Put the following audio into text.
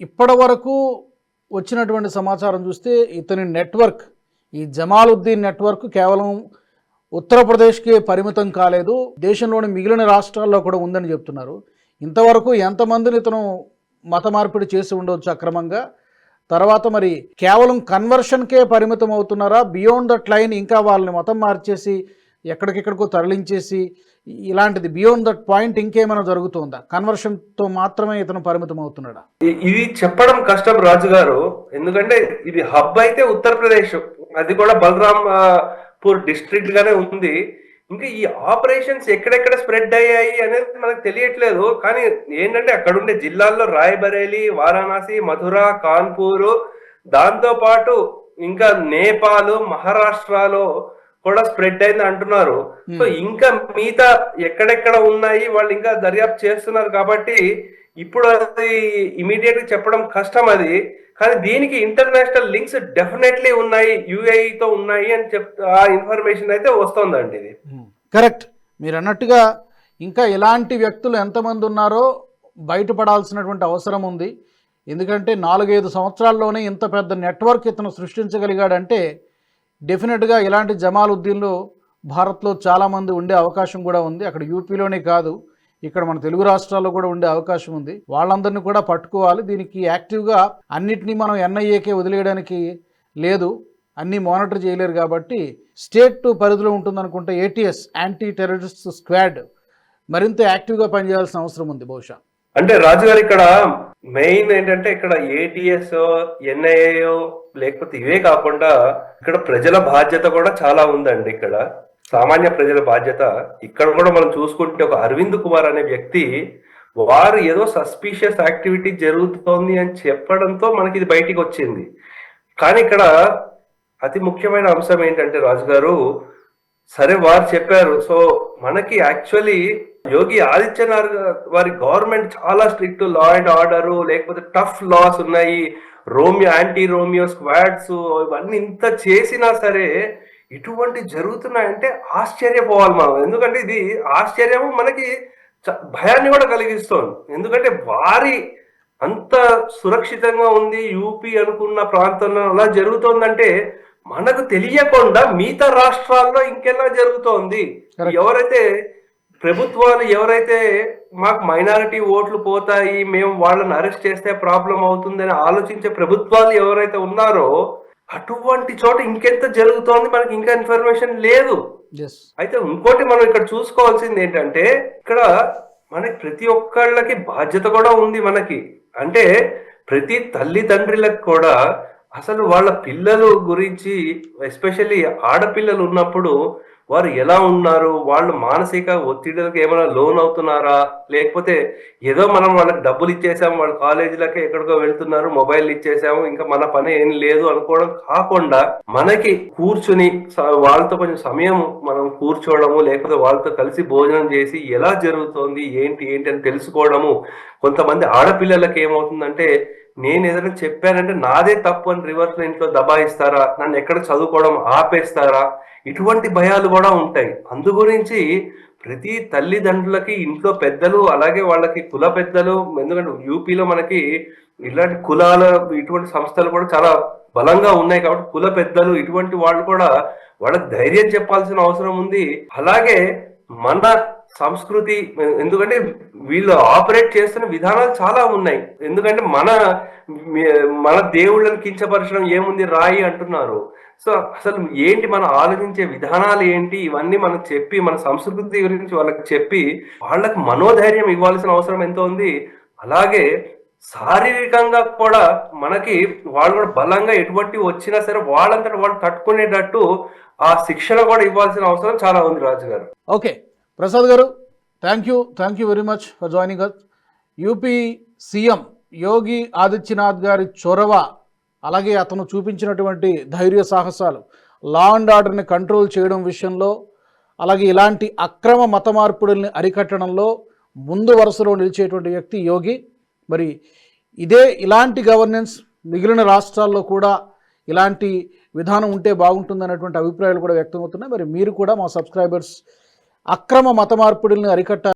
ఇప్పటి వరకు వచ్చినటువంటి సమాచారం చూస్తే ఇతని నెట్వర్క్ ఈ జమాలుద్దీన్ నెట్వర్క్ కేవలం ఉత్తరప్రదేశ్కే పరిమితం కాలేదు దేశంలోని మిగిలిన రాష్ట్రాల్లో కూడా ఉందని చెప్తున్నారు. ఇంతవరకు ఎంతమందిని ఇతను మత మార్పిడి చేసి ఉండవచ్చు అక్రమంగా? తర్వాత మరి కేవలం కన్వర్షన్కే పరిమితం అవుతున్నారా? బియాండ్ దట్ లైన్ ఇంకా వాళ్ళని మతం మార్చేసి ఎక్కడికెక్కడికో తరలించేసి ఇలాంటిది బియాండ్ దట్ పాయింట్ ఇంకేమైనా జరుగుతుందా? కన్వర్షన్తో మాత్రమే ఇతను పరిమితం అవుతున్నాడా ఇది చెప్పడం కష్టం రాజు గారు. ఎందుకంటే ఇది హబ్ అయితే ఉత్తరప్రదేశ్ అది కూడా బలరాంపూర్ పూర్ డిస్ట్రిక్ట్ గానే ఉంది. ఇంకా ఈ ఆపరేషన్స్ ఎక్కడెక్కడ స్ప్రెడ్ అయ్యాయి అనేది మనకు తెలియట్లేదు. కానీ ఏంటంటే అక్కడ ఉండే జిల్లాల్లో రాయ్బరేలీ వారణాసి మధుర కాన్పూరు దాంతో పాటు ఇంకా నేపాల్ మహారాష్ట్రలో కూడా స్ప్రెడ్ అయింది అంటున్నారు. సో ఇంకా మిగతా ఎక్కడెక్కడ ఉన్నాయి వాళ్ళు ఇంకా దర్యాప్తు చేస్తున్నారు కాబట్టి ఇప్పుడు అది ఇమీడియట్గా చెప్పడం కష్టం అది. కానీ దీనికి ఇంటర్నేషనల్ లింక్స్ డెఫినెట్లీ ఉన్నాయి UAE తో ఉన్నాయి అని చెప్ ఆ ఇన్ఫర్మేషన్ అయితే వస్తుందండి ఇది. కరెక్ట్ మీరు అన్నట్టుగా ఇంకా ఇలాంటి వ్యక్తులు ఎంతమంది ఉన్నారో బయటపడాల్సినటువంటి అవసరం ఉంది. ఎందుకంటే నాలుగైదు సంవత్సరాల్లోనే ఇంత పెద్ద నెట్వర్క్ ఇతను సృష్టించగలిగాడంటే డెఫినెట్గా ఇలాంటి జమాలుద్దీన్లు భారత్లో చాలామంది ఉండే అవకాశం కూడా ఉంది. అక్కడ యూపీలోనే కాదు ఇక్కడ మన తెలుగు రాష్ట్రాల్లో కూడా ఉండే అవకాశం ఉంది. వాళ్ళందరినీ కూడా పట్టుకోవాలి. దీనికి యాక్టివ్గా అన్నిటినీ మనం ఎన్ఐఏకే వదిలేయడానికి లేదు. అన్నీ మానిటర్ చేయలేరు కాబట్టి స్టేట్ పరిధిలో ఉంటుందనుకుంటే ఏటీఎస్ యాంటీ టెర్రరిస్ట్ స్క్వాడ్ మరింత యాక్టివ్గా పనిచేయాల్సిన అవసరం ఉంది బహుశా. అంటే రాజు గారు ఇక్కడ మెయిన్ ఏంటంటే ఇక్కడ ఏటీఎస్ ఎన్ఐఏ లేకపోతే ఇవే కాకుండా ఇక్కడ ప్రజల బాధ్యత కూడా చాలా ఉందండి ఇక్కడ. సామాన్య ప్రజల బాధ్యత. ఇక్కడ కూడా మనం చూసుకుంటే ఒక అరవింద్ కుమార్ అనే వ్యక్తి వారు ఏదో సస్పీషియస్ యాక్టివిటీ జరుగుతోంది అని చెప్పడంతో మనకి ఇది బయటికి వచ్చింది. కానీ ఇక్కడ అతి ముఖ్యమైన అంశం ఏంటంటే రాజు గారు సరే వారు చెప్పారు సో మనకి యాక్చువల్లీ యోగి ఆదిత్యనాథ్ వారి గవర్నమెంట్ చాలా స్ట్రిక్ట్ లా అండ్ ఆర్డర్ లేకపోతే టఫ్ లాస్ ఉన్నాయి రోమియో యాంటీ రోమియో స్క్వాడ్స్ ఇవన్నీ ఇంత చేసినా సరే ఇటువంటి జరుగుతున్నాయంటే ఆశ్చర్యపోవాలి మనం. ఎందుకంటే ఇది ఆశ్చర్యము మనకి భయాన్ని కూడా కలిగిస్తోంది. ఎందుకంటే వారి అంత సురక్షితంగా ఉంది యూపీ అనుకున్న ప్రాంతంలో అలా జరుగుతోందంటే మనకు తెలియకుండా మిగతా రాష్ట్రాల్లో ఇంకెలా జరుగుతోంది. ఎవరైతే ప్రభుత్వాలు ఎవరైతే మాకు మైనారిటీ ఓట్లు పోతాయి మేము వాళ్ళని అరెస్ట్ చేస్తే ప్రాబ్లం అవుతుందని ఆలోచించే ప్రభుత్వాలు ఎవరైతే ఉన్నారో అటువంటి చోట ఇంకెంత జరుగుతోంది మనకి ఇంకా ఇన్ఫర్మేషన్ లేదు. అయితే ఇంకోటి మనం ఇక్కడ చూసుకోవాల్సింది ఏంటంటే ఇక్కడ మనకి ప్రతి ఒక్కళ్ళకి బాధ్యత కూడా ఉంది మనకి. అంటే ప్రతి తల్లిదండ్రులకు కూడా అసలు వాళ్ళ పిల్లలు గురించి ఎస్పెషల్లీ ఆడపిల్లలు ఉన్నప్పుడు వారు ఎలా ఉన్నారు? వాళ్ళు మానసిక ఒత్తిడిలకు ఏమైనా లోన్ అవుతున్నారా? లేకపోతే ఏదో మనం వాళ్ళకి డబ్బులు ఇచ్చేసాము వాళ్ళ కాలేజీలకి ఎక్కడికో వెళ్తున్నారు మొబైల్ ఇచ్చేసాము ఇంకా మన పని ఏం లేదు అనుకోవడం కాకుండా మనకి కూర్చుని వాళ్ళతో కొంచెం సమయం మనం కూర్చోవడము లేకపోతే వాళ్ళతో కలిసి భోజనం చేసి ఎలా జరుగుతోంది ఏంటి ఏంటి అని తెలుసుకోవడము. కొంతమంది ఆడపిల్లలకి ఏమవుతుందంటే నేను ఏదైనా చెప్పానంటే నాదే తప్పు అని రివర్స్ ఇంట్లో దబాయిస్తారా? నన్ను ఎక్కడ చదువుకోవడం ఆపేస్తారా? ఇటువంటి భయాలు కూడా కూడా ఉంటాయి. అందు గురించి ప్రతి తల్లిదండ్రులకి ఇంట్లో పెద్దలు అలాగే వాళ్ళకి కుల పెద్దలు ఎందుకంటే యూపీలో మనకి ఇలాంటి కులాల ఇటువంటి సంస్థలు కూడా చాలా బలంగా ఉన్నాయి కాబట్టి కుల పెద్దలు ఇటువంటి వాళ్ళు కూడా వాళ్ళకి ధైర్యం చెప్పాల్సిన అవసరం ఉంది. అలాగే మన సంస్కృతి ఎందుకంటే వీళ్ళు ఆపరేట్ చేస్తున్న విధానాలు చాలా ఉన్నాయి. ఎందుకంటే మన మన దేవుళ్ళని కించపరచడం ఏముంది? రాయి అంటున్నారు. సో అసలు ఏంటి మనం ఆలోచించే విధానాలు ఏంటి? ఇవన్నీ మనకు చెప్పి మన సంస్కృతి గురించి వాళ్ళకి చెప్పి వాళ్ళకి మనోధైర్యం ఇవ్వాల్సిన అవసరం ఎంతో ఉంది? అలాగే శారీరకంగా కూడా మనకి వాళ్ళు కూడా బలంగా ఎటువంటి వచ్చినా సరే వాళ్ళంతటా వాళ్ళు తట్టుకునేటట్టు ఆ శిక్షణ కూడా ఇవ్వాల్సిన అవసరం చాలా ఉంది రాజు garu okay. Prasad garu thank you thank you very much for joining us UP CM Yogi Adityanath గారి చొరవ అలాగే అతను చూపించినటువంటి ధైర్య సాహసాలు లా అండ్ ఆర్డర్ని కంట్రోల్ చేయడం విషయంలో అలాగే ఇలాంటి అక్రమ మత మార్పుడుల్ని అరికట్టడంలో ముందు వరుసలో నిలిచేటువంటి వ్యక్తి యోగి. మరి ఇదే ఇలాంటి గవర్నెన్స్ మిగిలిన రాష్ట్రాల్లో కూడా ఇలాంటి విధానం ఉంటే బాగుంటుందనేటువంటి అభిప్రాయాలు కూడా వ్యక్తమవుతున్నాయి. మరి మీరు కూడా మా సబ్స్క్రైబర్స్ అక్రమ మత మార్పిడుల్ని అరికట్ట